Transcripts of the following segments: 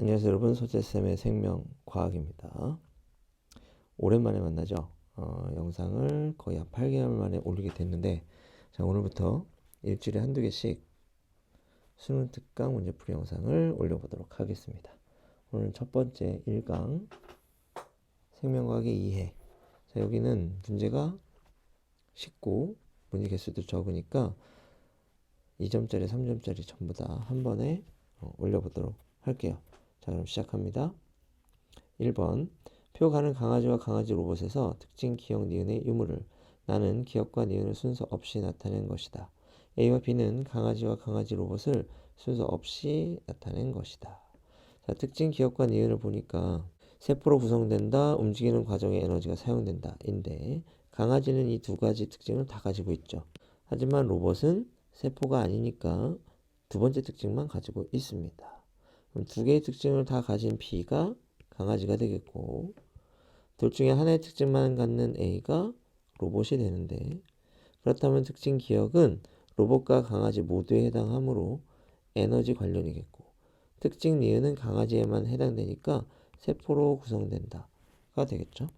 안녕하세요 여러분. 소재쌤의 생명과학입니다. 오랜만에 만나죠? 어, 영상을 거의 한 8개월 만에 올리게 됐는데 자 오늘부터 일주일에 한두 개씩 수능 특강 문제풀이 영상을 올려보도록 하겠습니다. 오늘 첫 번째 1강 생명과학의 이해. 자 여기는 문제가 쉽고 문제 개수도 적으니까 2점짜리 3점짜리 전부 다 한 번에 어, 올려보도록 할게요 자, 그럼 시작합니다. 1번. 표 가는 강아지와 강아지 로봇에서 특징 기억 니은의 유무를 나는 기억과 니은을 순서 없이 나타낸 것이다. A와 B는 강아지와 강아지 로봇을 순서 없이 나타낸 것이다. 자, 특징 기억과 니은을 보니까 세포로 구성된다, 움직이는 과정에 에너지가 사용된다. 인데 강아지는 이 두 가지 특징을 다 가지고 있죠. 하지만 로봇은 세포가 아니니까 두 번째 특징만 가지고 있습니다. 두 개의 특징을 다 가진 B가 강아지가 되겠고 둘 중에 하나의 특징만 갖는 A가 로봇이 되는데 그렇다면 특징 기억은 로봇과 강아지 모두에 해당하므로 에너지 관련이겠고 특징 니은은 강아지에만 해당되니까 세포로 구성된다가 되겠죠.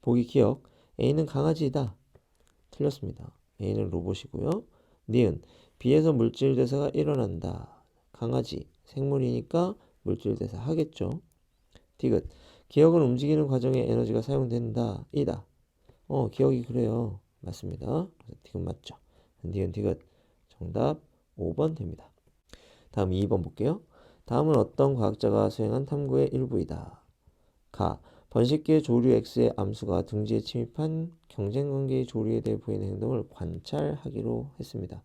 보기 기억 A는 강아지이다. 틀렸습니다. A는 로봇이고요. 니은 B에서 물질 대사가 일어난다. 강아지 생물이니까 물질 대사 하겠죠. 디귿 기억은 움직이는 과정에 에너지가 사용된다. 이다. 어, 기억이 그래요. 맞습니다. 디귿 맞죠. 니은 디귿 정답 5번 됩니다. 다음 2번 볼게요. 다음은 어떤 과학자가 수행한 탐구의 일부이다. 가. 번식기의 조류 X의 암수가 둥지에 침입한 경쟁 관계의 조류에 대해 보이는 행동을 관찰하기로 했습니다.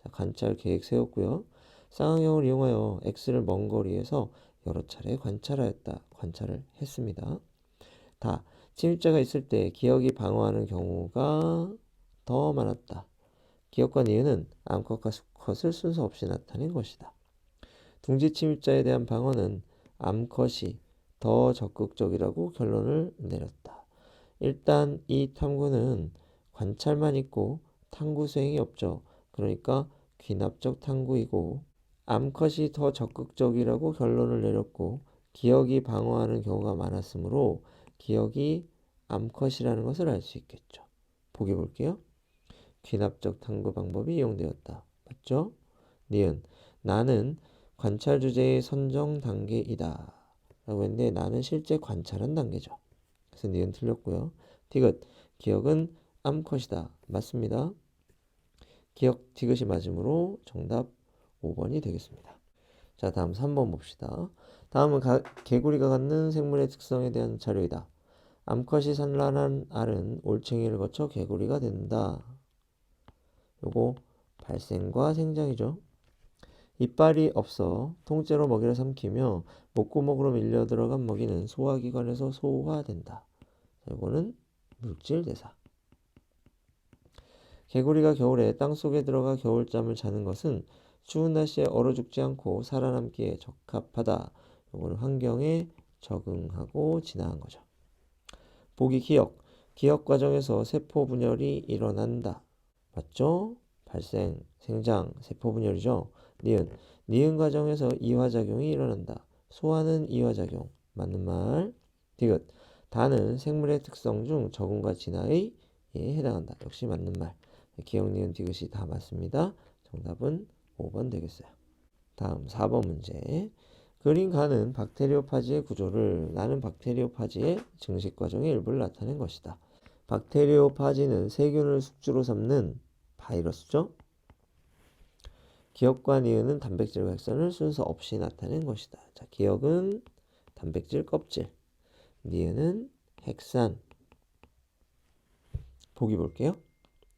자, 관찰 계획 세웠고요. 쌍방형을 이용하여 X를 먼 거리에서 여러 차례 관찰하였다. 관찰을 했습니다. 다. 침입자가 있을 때 기억이 방어하는 경우가 더 많았다. 기억과 니은은 암컷과 수컷을 순서 없이 나타낸 것이다. 둥지 침입자에 대한 방어는 암컷이 더 적극적이라고 결론을 내렸다. 일단 이 탐구는 관찰만 있고 탐구 수행이 없죠. 그러니까 귀납적 탐구이고 암컷이 더 적극적이라고 결론을 내렸고 기억이 방어하는 경우가 많았으므로 기억이 암컷이라는 것을 알 수 있겠죠. 보기 볼게요. 귀납적 탐구 방법이 이용되었다. 맞죠? 니은 나는 관찰 주제의 선정 단계이다. 라고 했는데 나는 실제 관찰한 단계죠. 그래서 니은 틀렸고요. 디귿 기억은 암컷이다. 맞습니다. 기억 디귿이 맞으므로 정답 5번이 되겠습니다. 자, 다음 3번 봅시다. 다음은 가, 개구리가 갖는 생물의 특성에 대한 자료이다. 암컷이 산란한 알은 올챙이를 거쳐 개구리가 된다. 요거 발생과 생장이죠. 이빨이 없어 통째로 먹이를 삼키며 목구멍으로 밀려 들어간 먹이는 소화기관에서 소화된다. 요거는 물질 대사. 개구리가 겨울에 땅 속에 들어가 겨울잠을 자는 것은 추운 날씨에 얼어 죽지 않고 살아남기에 적합하다. 이거는 환경에 적응하고 진화한 거죠. 보기 기억. 기억 과정에서 세포 분열이 일어난다. 맞죠? 발생, 생장, 세포 분열이죠. 니은. 니은 과정에서 이화작용이 일어난다. 소화는 이화작용. 맞는 말. 디귿. 다는 생물의 특성 중 적응과 진화에 해당한다. 역시 맞는 말. 기억, 니은, 디귿이 다 맞습니다. 정답은 5번 되겠어요. 다음 4번 문제. 그린 가는 박테리오파지의 구조를 나는 박테리오파지의 증식 과정의 일부를 나타낸 것이다. 박테리오파지는 세균을 숙주로 삼는 바이러스죠. 기억과 니은은 단백질과 핵산을 순서 없이 나타낸 것이다. 자, 기억은 단백질 껍질, 니은은 핵산. 보기 볼게요.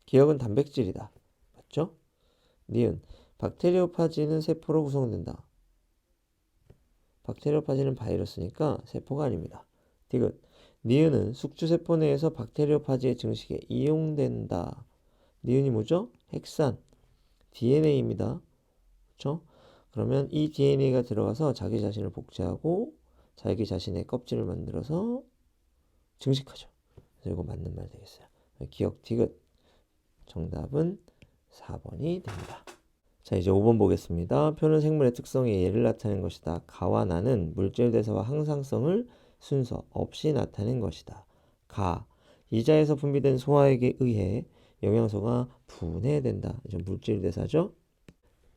기억은 단백질이다. 맞죠? 니은 박테리오파지는 세포로 구성된다. 박테리오파지는 바이러스니까 세포가 아닙니다. 디귿. 니은은 숙주세포 내에서 박테리오파지의 증식에 이용된다. 니은이 뭐죠? 핵산. DNA입니다. 그렇죠? 그러면 이 DNA가 들어가서 자기 자신을 복제하고 자기 자신의 껍질을 만들어서 증식하죠. 그래서 이거 맞는 말 되겠어요. 기억 디귿. 정답은 4번이 됩니다. 자, 이제 5번 보겠습니다. 표는 생물의 특성의 예를 나타낸 것이다. 가와 나는 물질 대사와 항상성을 순서 없이 나타낸 것이다. 가, 이자에서 분비된 소화액에 의해 영양소가 분해된다. 이제 물질 대사죠.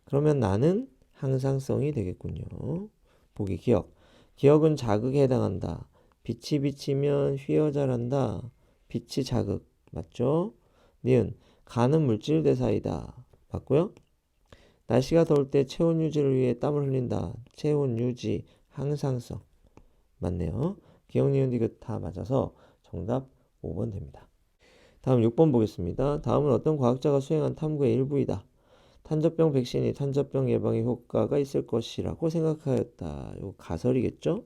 그러면 나는 항상성이 되겠군요. 보기 기억. 기억은 자극에 해당한다. 빛이 비치면 휘어 자란다. 빛이 자극. 맞죠? 니은. 가는 물질 대사이다. 맞고요. 날씨가 더울 때 체온 유지를 위해 땀을 흘린다. 체온 유지, 항상성. 맞네요. 기억, 니은, 디귿 다 맞아서 정답 5번 됩니다. 다음 6번 보겠습니다. 다음은 어떤 과학자가 수행한 탐구의 일부이다. 탄저병 백신이 탄저병 예방에 효과가 있을 것이라고 생각하였다. 요 가설이겠죠?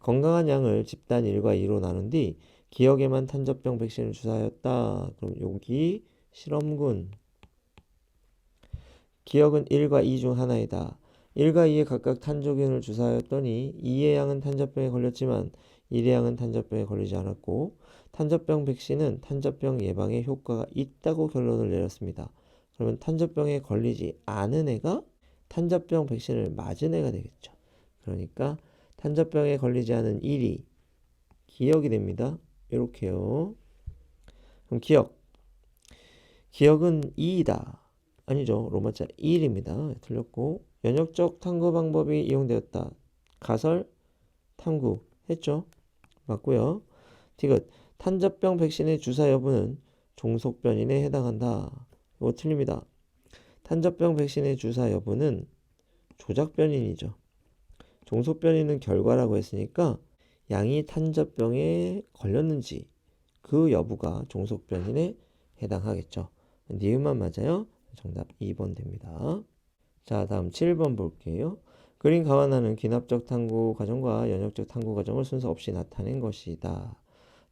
건강한 양을 집단 1과 2로 나눈 뒤 기억에만 탄저병 백신을 주사하였다. 그럼 여기 실험군. 기억은 1과 2 중 하나이다. 1과 2에 각각 탄저균을 주사하였더니 2의 양은 탄저병에 걸렸지만 1의 양은 탄저병에 걸리지 않았고 탄저병 백신은 탄저병 예방에 효과가 있다고 결론을 내렸습니다. 그러면 탄저병에 걸리지 않은 애가 탄저병 백신을 맞은 애가 되겠죠. 그러니까 탄저병에 걸리지 않은 1이 기억이 됩니다. 이렇게요. 그럼 기억. 기억은 2이다. 아니죠. 로마자 1입니다. 틀렸고 연역적 탐구 방법이 이용되었다. 가설 탐구 했죠. 맞고요. 디귿 탄저병 백신의 주사 여부는 종속변인에 해당한다. 이거 틀립니다. 탄저병 백신의 주사 여부는 조작변인이죠. 종속변인은 결과라고 했으니까 양이 탄저병에 걸렸는지 그 여부가 종속변인에 해당하겠죠. 니은만 맞아요. 정답 2번 됩니다. 자, 다음 7번 볼게요. 그린 가와나는 귀납적 탐구 과정과 연역적 탐구 과정을 순서 없이 나타낸 것이다.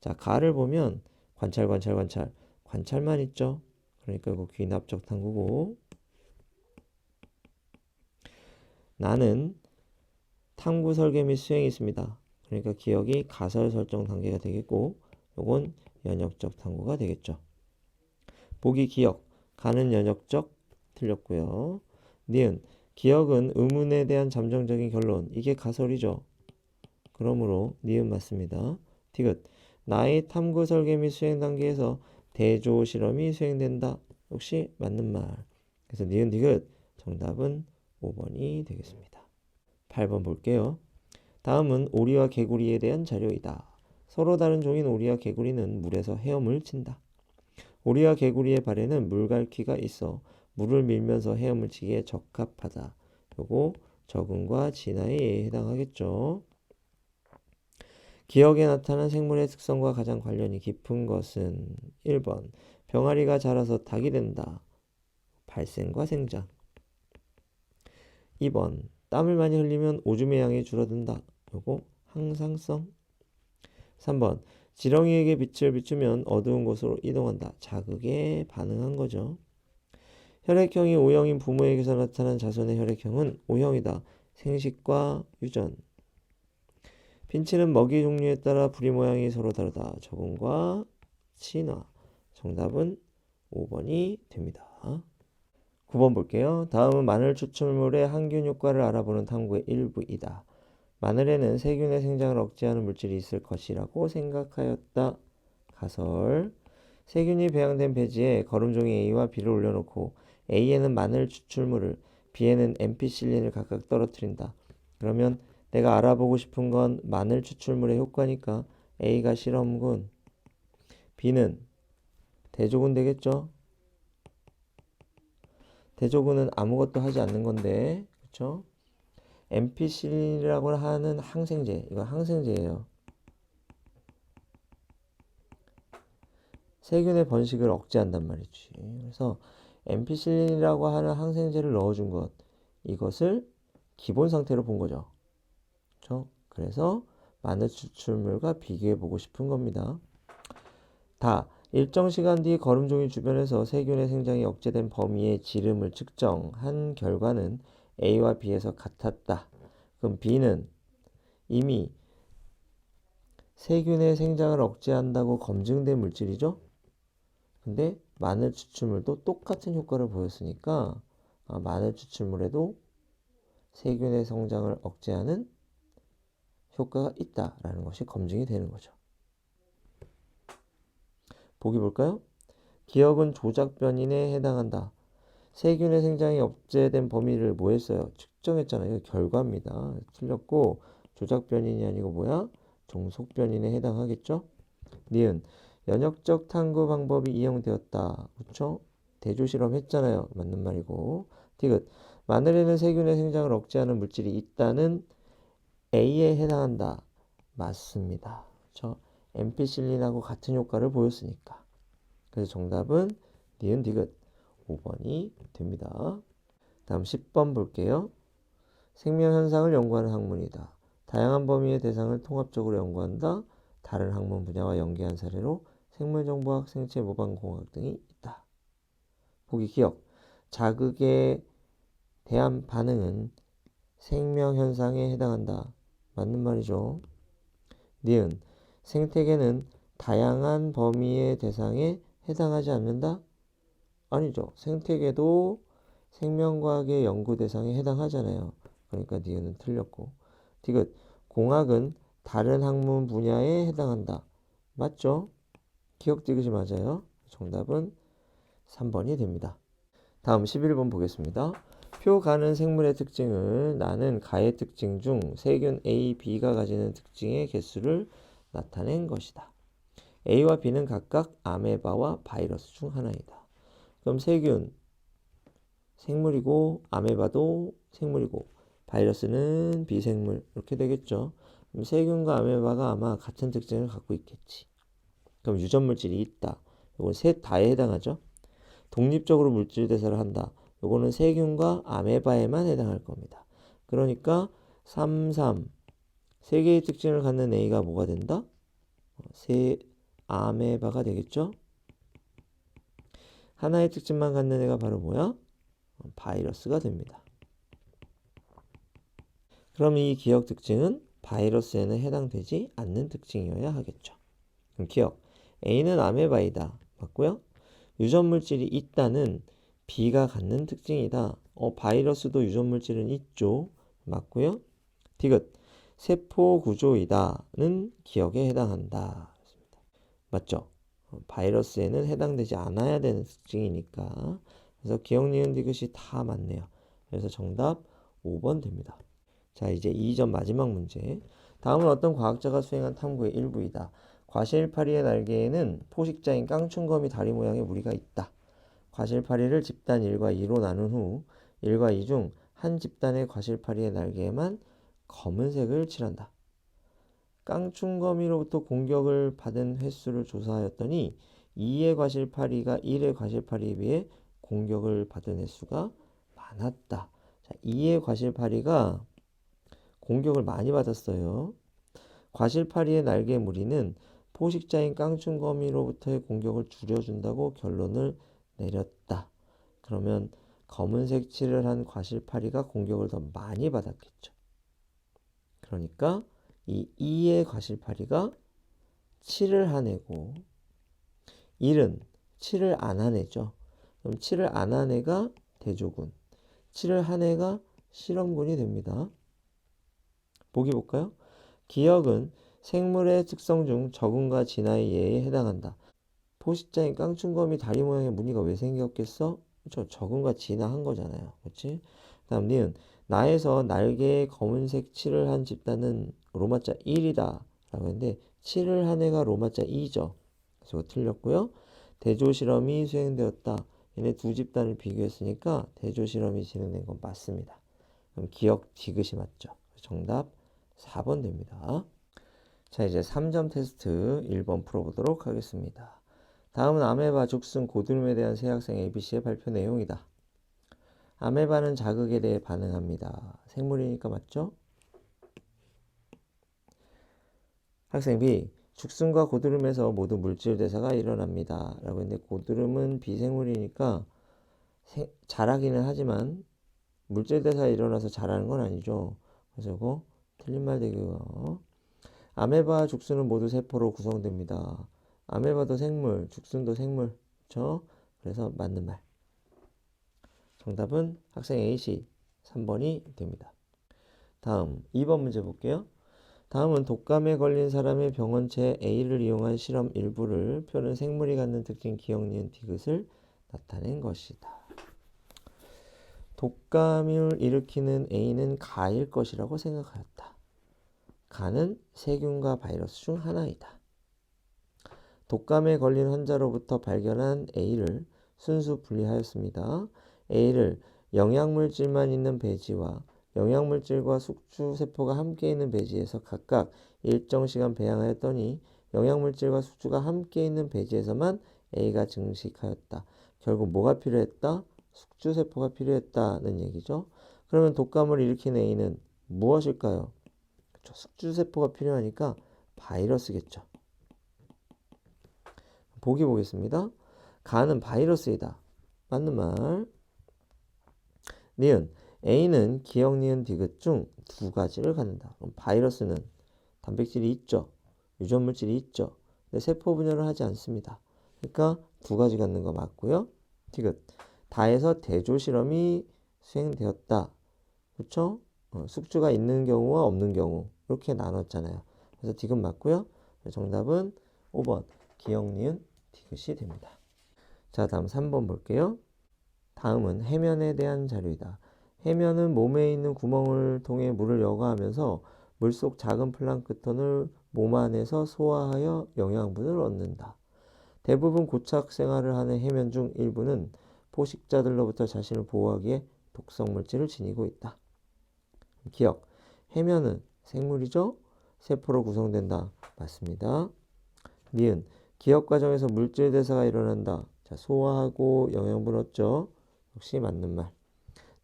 자, 가를 보면 관찰, 관찰, 관찰. 관찰만 있죠. 그러니까 이거 귀납적 탐구고. 나는 탐구 설계 및 수행이 있습니다. 그러니까 기억이 가설 설정 단계가 되겠고, 요건 연역적 탐구가 되겠죠. 보기 기억, 가는 연역적 틀렸고요. 니은 기억은 의문에 대한 잠정적인 결론. 이게 가설이죠. 그러므로 니은 맞습니다. 디귿 나의 탐구 설계 및 수행 단계에서 대조 실험이 수행된다. 역시 맞는 말. 그래서 니은 디귿 정답은 5번이 되겠습니다. 8번 볼게요. 다음은 오리와 개구리에 대한 자료이다. 서로 다른 종인 오리와 개구리는 물에서 헤엄을 친다. 오리와 개구리의 발에는 물갈퀴가 있어 물을 밀면서 헤엄을 치기에 적합하다. 요거 적응과 진화에 해당하겠죠. 기억에 나타난 생물의 특성과 가장 관련이 깊은 것은 1번 병아리가 자라서 닭이 된다. 발생과 생장 2번 땀을 많이 흘리면 오줌의 양이 줄어든다. 요거 항상성 3번 지렁이에게 빛을 비추면 어두운 곳으로 이동한다. 자극에 반응한 거죠. 혈액형이 O형인 부모에게서 나타난 자손의 혈액형은 O형이다. 생식과 유전. 핀치는 먹이 종류에 따라 부리 모양이 서로 다르다. 적응과 진화. 정답은 5번이 됩니다. 9번 볼게요. 다음은 마늘 추출물의 항균 효과를 알아보는 탐구의 일부이다. 마늘에는 세균의 생장을 억제하는 물질이 있을 것이라고 생각하였다. 가설. 세균이 배양된 배지에 거름종이 A와 B를 올려놓고 A에는 마늘 추출물을 B에는 엠피실린을 각각 떨어뜨린다. 그러면 내가 알아보고 싶은 건 마늘 추출물의 효과니까 A가 실험군. B는 대조군 되겠죠? 대조군은 아무것도 하지 않는 건데, 그렇죠? 엠피실린이라고 하는 항생제, 이거 항생제예요. 세균의 번식을 억제한단 말이지. 그래서 엠피실린이라고 하는 항생제를 넣어준 것, 이것을 기본 상태로 본 거죠. 그렇죠? 그래서 마늘 추출물과 비교해 보고 싶은 겁니다. 다 일정 시간 뒤 거름종이 주변에서 세균의 생장이 억제된 범위의 지름을 측정한 결과는 A와 B에서 같았다. 그럼 B는 이미 세균의 생장을 억제한다고 검증된 물질이죠. 근데 마늘 추출물도 똑같은 효과를 보였으니까 아, 마늘 추출물에도 세균의 성장을 억제하는 효과가 있다라는 것이 검증이 되는 거죠. 보기 볼까요? 기억은 조작 변인에 해당한다. 세균의 생장이 억제된 범위를 뭐 했어요? 측정했잖아요. 결과입니다. 틀렸고 조작 변인이 아니고 뭐야? 종속 변인에 해당하겠죠? 니은 연역적 탐구 방법이 이용되었다. 그렇죠? 대조 실험 했잖아요. 맞는 말이고. 디귿 마늘에는 세균의 생장을 억제하는 물질이 있다는 A에 해당한다. 맞습니다. 그렇죠? 엠피실린하고 같은 효과를 보였으니까. 그래서 정답은 니은 디귿 5번이 됩니다. 다음 10번 볼게요. 생명 현상을 연구하는 학문이다. 다양한 범위의 대상을 통합적으로 연구한다. 다른 학문 분야와 연계한 사례로 생물정보학, 생체 모방공학 등이 있다. 보기 기억. 자극에 대한 반응은 생명 현상에 해당한다. 맞는 말이죠. 니은 생태계는 다양한 범위의 대상에 해당하지 않는다? 아니죠. 생태계도 생명과학의 연구 대상에 해당하잖아요. 그러니까 니은은 틀렸고. 디귿 공학은 다른 학문 분야에 해당한다. 맞죠? 기억 디귿이 맞아요. 정답은 3번이 됩니다. 다음 11번 보겠습니다. 표 가는 생물의 특징을 나는 가의 특징 중 세균 A, B가 가지는 특징의 개수를 나타낸 것이다. A와 B는 각각 아메바와 바이러스 중 하나이다. 그럼 세균 생물이고 아메바도 생물이고 바이러스는 비생물 이렇게 되겠죠. 그럼 세균과 아메바가 아마 같은 특징을 갖고 있겠지. 그럼 유전 물질이 있다. 이건 셋 다에 해당하죠. 독립적으로 물질 대사를 한다. 요거는 세균과 아메바에만 해당할 겁니다. 그러니까 3, 3. 세 개의 특징을 갖는 A가 뭐가 된다? 어, 세 아메바가 되겠죠? 하나의 특징만 갖는 애가 바로 뭐야? 어, 바이러스가 됩니다. 그럼 이 기억 특징은 바이러스에는 해당되지 않는 특징이어야 하겠죠. 그럼 기억. A는 아메바이다. 맞고요. 유전 물질이 있다는 B가 갖는 특징이다. 어, 바이러스도 유전 물질은 있죠. 맞고요. 디귿. 세포 구조이다는 기억에 해당한다. 맞죠? 어, 바이러스에는 해당되지 않아야 되는 특징이니까. 그래서 기억, 니은, 디귿이 다 맞네요. 그래서 정답 5번 됩니다. 자, 이제 2점 마지막 문제. 다음은 어떤 과학자가 수행한 탐구의 일부이다. 과실파리의 날개에는 포식자인 깡충거미 다리 모양의 무리가 있다. 과실파리를 집단 1과 2로 나눈 후 1과 2 중 한 집단의 과실파리의 날개에만 검은색을 칠한다. 깡충거미로부터 공격을 받은 횟수를 조사하였더니 2의 과실파리가 1의 파리에 비해 공격을 받은 횟수가 많았다. 자, 2의 과실파리가 공격을 많이 받았어요. 과실파리의 날개 무리는 포식자인 깡충거미로부터의 공격을 줄여준다고 결론을 내렸다. 그러면 검은색 칠을 한 과실파리가 공격을 더 많이 받았겠죠. 그러니까 이 2의 과실파리가 7을 하내고 1은 7을 안 하내죠. 그럼 7을 안 하내가 대조군, 7을 하내가 실험군이 됩니다. 보기 볼까요? 기억은 생물의 특성 중 적응과 진화의 예에 해당한다. 포식자인 깡충거미 다리 모양의 무늬가 왜 생겼겠어? 그렇죠. 적응과 진화한 거잖아요. 그렇지? 다음 니은 나에서 날개에 검은색 칠을 한 집단은 로마자 1이다 라고 했는데 7을 한 애가 로마자 2죠. 그래서 틀렸고요. 대조 실험이 수행되었다. 얘네 두 집단을 비교했으니까 대조 실험이 진행된 건 맞습니다. 그럼 기억 디귿이 맞죠. 정답 4번 됩니다. 자, 이제 3점 테스트 1번 풀어보도록 하겠습니다. 다음은 아메바 죽순 고드름에 대한 새 학생 ABC의 발표 내용이다. 아메바는 자극에 대해 반응합니다. 생물이니까 맞죠? 학생 B. 죽순과 고드름에서 모두 물질 대사가 일어납니다. 라고 했는데 고드름은 비생물이니까 세, 자라기는 하지만 물질 대사가 일어나서 자라는 건 아니죠. 그래서 이거 틀린 말 되고요. 아메바 죽순은 모두 세포로 구성됩니다. 아메바도 생물, 죽순도 생물. 그렇죠? 그래서 맞는 말. 정답은 학생 A씨 3번이 됩니다. 다음 2번 문제 볼게요. 다음은 독감에 걸린 사람의 병원체 A를 이용한 실험 일부를 표는 생물이 갖는 특징 기억, 니은, 디귿을 나타낸 것이다. 독감을 일으키는 A는 가일 것이라고 생각하였다. 가는 세균과 바이러스 중 하나이다. 독감에 걸린 환자로부터 발견한 A를 순수 분리하였습니다. A를 영양물질만 있는 배지와 영양물질과 숙주세포가 함께 있는 배지에서 각각 일정 시간 배양하였더니 영양물질과 숙주가 함께 있는 배지에서만 A가 증식하였다. 결국 뭐가 필요했다? 숙주세포가 필요했다는 얘기죠. 그러면 독감을 일으킨 A는 무엇일까요? 그렇죠. 숙주세포가 필요하니까 바이러스겠죠. 보기 보겠습니다. 가는 바이러스이다. 맞는 말. 니은 A는 기억, 니은, 디귿 중 두 가지를 갖는다. 그럼 바이러스는 단백질이 있죠. 유전 물질이 있죠. 근데 세포 분열을 하지 않습니다. 그러니까 두 가지 갖는 거 맞고요. 디귿 다에서 대조 실험이 수행되었다. 그렇죠? 어, 숙주가 있는 경우와 없는 경우 이렇게 나눴잖아요. 그래서 디귿 맞고요. 정답은 5번 기억, 니은, 디귿이 됩니다. 자, 다음 3번 볼게요. 다음은 해면에 대한 자료이다. 해면은 몸에 있는 구멍을 통해 물을 여과하면서 물속 작은 플랑크톤을 몸 안에서 소화하여 영양분을 얻는다. 대부분 고착 생활을 하는 해면 중 일부는 포식자들로부터 자신을 보호하기에 독성 물질을 지니고 있다. 기억. 해면은 생물이죠? 세포로 구성된다. 맞습니다. 니은. 기억 과정에서 물질 대사가 일어난다. 자, 소화하고 영양분 얻죠. 역시 맞는 말.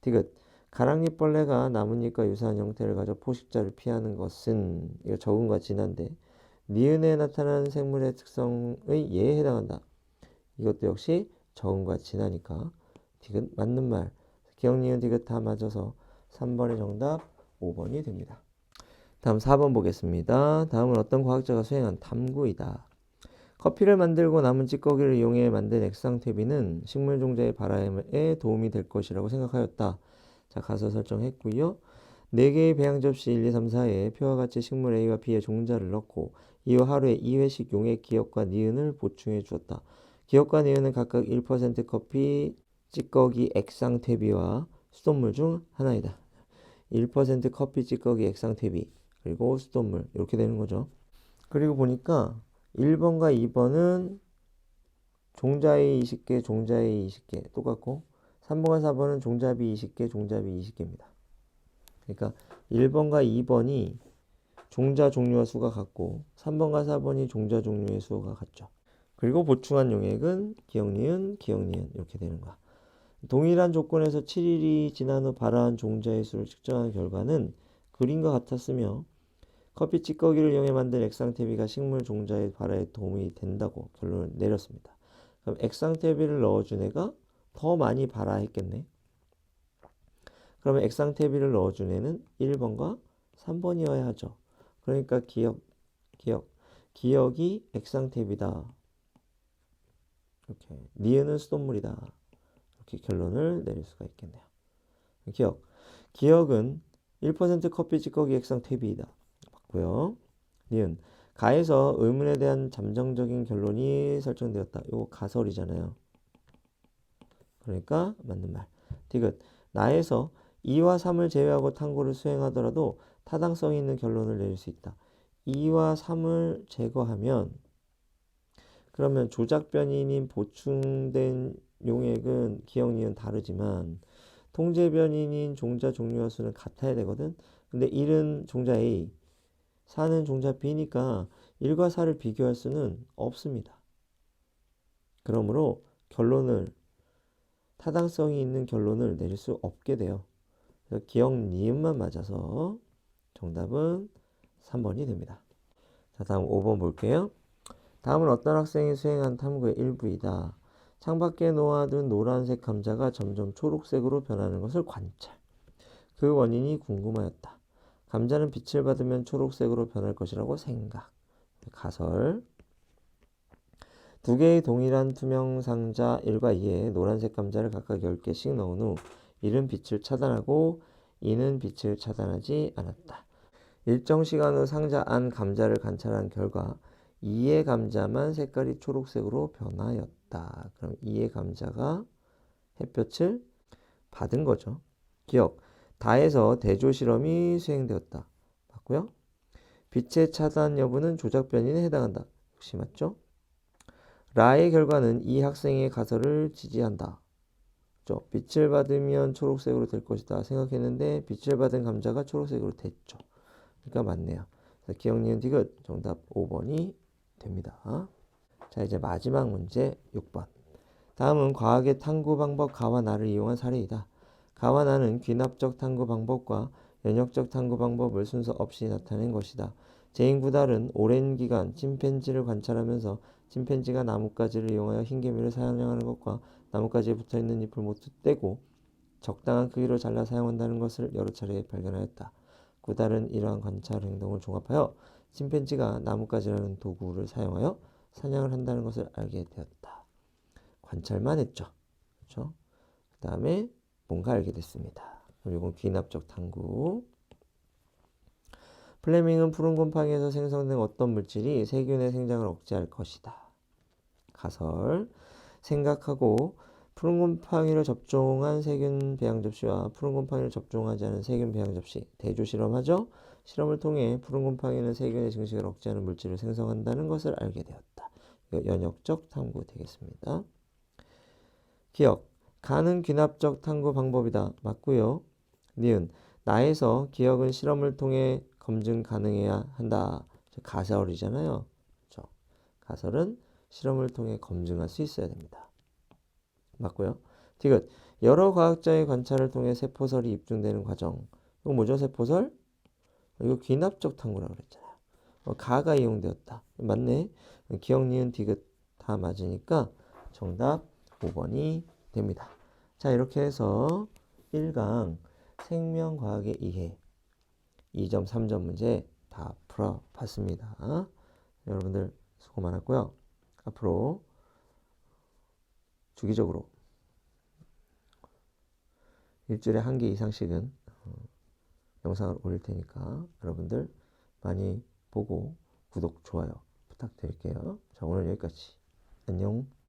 디귿. 가랑잎벌레가 나뭇잎과 유사한 형태를 가져 포식자를 피하는 것은 이거 적은과 진한데 니은에 나타나는 생물의 특성의 예에 해당한다. 이것도 역시 적은과 진하니까 디귿 맞는 말. 기억 니은 디귿 다 맞아서 3번의 정답 5번이 됩니다. 다음 4번 보겠습니다. 다음은 어떤 과학자가 수행한 탐구이다. 커피를 만들고 남은 찌꺼기를 이용해 만든 액상퇴비는 식물 종자의 발암에 도움이 될 것이라고 생각하였다. 자, 가서 설정했고요. 4개의 배양 접시 1, 2, 3, 4에 표와 같이 식물 A와 B의 종자를 넣고 이후 하루에 2회씩 용액 기억과 니은을 보충해 주었다. 기억과 니은은 각각 1% 커피 찌꺼기 액상퇴비와 수돗물 중 하나이다. 1% 커피 찌꺼기 액상퇴비 그리고 수돗물 이렇게 되는 거죠. 그리고 보니까 1번과 2번은 종자의 20개, 종자의 20개 똑같고 3번과 4번은 종잡이 20개, 종잡이 20개입니다. 그러니까 1번과 2번이 종자 종류와 수가 같고 3번과 4번이 종자 종류의 수가 같죠. 그리고 보충한 용액은 기억, 니은, 기억, 니은 이렇게 되는 거야. 동일한 조건에서 7일이 지난 후 발화한 종자의 수를 측정한 결과는 그림과 같았으며 커피 찌꺼기를 이용해 만든 액상태비가 식물 종자의 발화에 도움이 된다고 결론을 내렸습니다. 그럼 액상태비를 넣어준 애가 더 많이 발화했겠네. 그러면 액상 태비를 넣어준 애는 1번과 3번이어야 하죠. 그러니까 기억, 기억, 기억이 액상 태비다. 이렇게 니은은 수돗물이다. 이렇게 결론을 내릴 수가 있겠네요. 기억, 기억은 1% 커피 찌꺼기 액상태비이다. 맞고요. 니은, 가에서 의문에 대한 잠정적인 결론이 설정되었다. 이거 가설이잖아요. 그러니까 맞는 말. 디귿 나에서 2와 3을 제외하고 탐구를 수행하더라도 타당성이 있는 결론을 내릴 수 있다. 2와 3을 제거하면 그러면 조작 변이인 보충된 용액은 기억 니은 다르지만 통제 변이인 종자 종류와 수는 같아야 되거든. 근데 1은 종자 A, 4는 종자 B니까 1과 4를 비교할 수는 없습니다. 그러므로 결론을 타당성이 있는 결론을 내릴 수 없게 돼요. 기억 니은만 맞아서 정답은 3번이 됩니다. 자, 다음 5번 볼게요. 다음은 어떤 학생이 수행한 탐구의 일부이다. 창밖에 놓아둔 노란색 감자가 점점 초록색으로 변하는 것을 관찰. 그 원인이 궁금하였다. 감자는 빛을 받으면 초록색으로 변할 것이라고 생각. 가설. 두 개의 동일한 투명 상자 1과 2에 노란색 감자를 각각 10개씩 넣은 후 1은 빛을 차단하고 2는 빛을 차단하지 않았다. 일정 시간 후 상자 안 감자를 관찰한 결과 2의 감자만 색깔이 초록색으로 변하였다. 그럼 2의 감자가 햇볕을 받은 거죠. 기억. 다에서 대조 실험이 수행되었다. 맞고요. 빛의 차단 여부는 조작 변이에 해당한다. 역시 맞죠? 라의 결과는 이 학생의 가설을 지지한다. 그죠? 빛을 받으면 초록색으로 될 것이다 생각했는데 빛을 받은 감자가 초록색으로 됐죠. 그러니까 맞네요. 기억 니은 디귿 정답 5번이 됩니다. 자 이제 마지막 문제 6번. 다음은 과학의 탐구 방법 가와 나를 이용한 사례이다. 가와 나는 귀납적 탐구 방법과 연역적 탐구 방법을 순서 없이 나타낸 것이다. 제인 구달은 오랜 기간 침팬지를 관찰하면서 침팬지가 나뭇가지를 이용하여 흰개미를 사냥하는 것과 나뭇가지에 붙어 있는 잎을 모두 떼고 적당한 크기로 잘라 사용한다는 것을 여러 차례 발견하였다. 구달은 이러한 관찰 행동을 종합하여 침팬지가 나뭇가지라는 도구를 사용하여 사냥을 한다는 것을 알게 되었다. 관찰만 했죠. 그렇죠? 그 다음에 뭔가 알게 됐습니다. 그리고 귀납적 탐구. 플레밍은 푸른 곰팡이에서 생성된 어떤 물질이 세균의 생장을 억제할 것이다. 가설. 생각하고 푸른 곰팡이를 접종한 세균 배양 접시와 푸른 곰팡이를 접종하지 않은 세균 배양 접시 대조 실험하죠. 실험을 통해 푸른 곰팡이는 세균의 증식을 억제하는 물질을 생성한다는 것을 알게 되었다. 연역적 탐구 되겠습니다. 기억. 가는 귀납적 탐구 방법이다. 맞고요. 니은. 나에서 기억은 실험을 통해 검증 가능해야 한다. 가설이잖아요. 그렇죠? 가설은 실험을 통해 검증할 수 있어야 됩니다. 맞고요. 디귿. 여러 과학자의 관찰을 통해 세포설이 입증되는 과정. 이거 뭐죠? 세포설? 이거 귀납적 탐구라고 그랬잖아요. 어, 가가 이용되었다. 맞네. 기억, 니은, 디귿 다 맞으니까 정답 5번이 됩니다. 자, 이렇게 해서 1강 생명과학의 이해 2점, 3점 문제 다 풀어봤습니다. 여러분들 수고 많았고요. 앞으로 주기적으로 일주일에 한 개 이상씩은 어, 영상을 올릴 테니까 여러분들 많이 보고 구독, 좋아요 부탁드릴게요. 자, 오늘 여기까지. 안녕.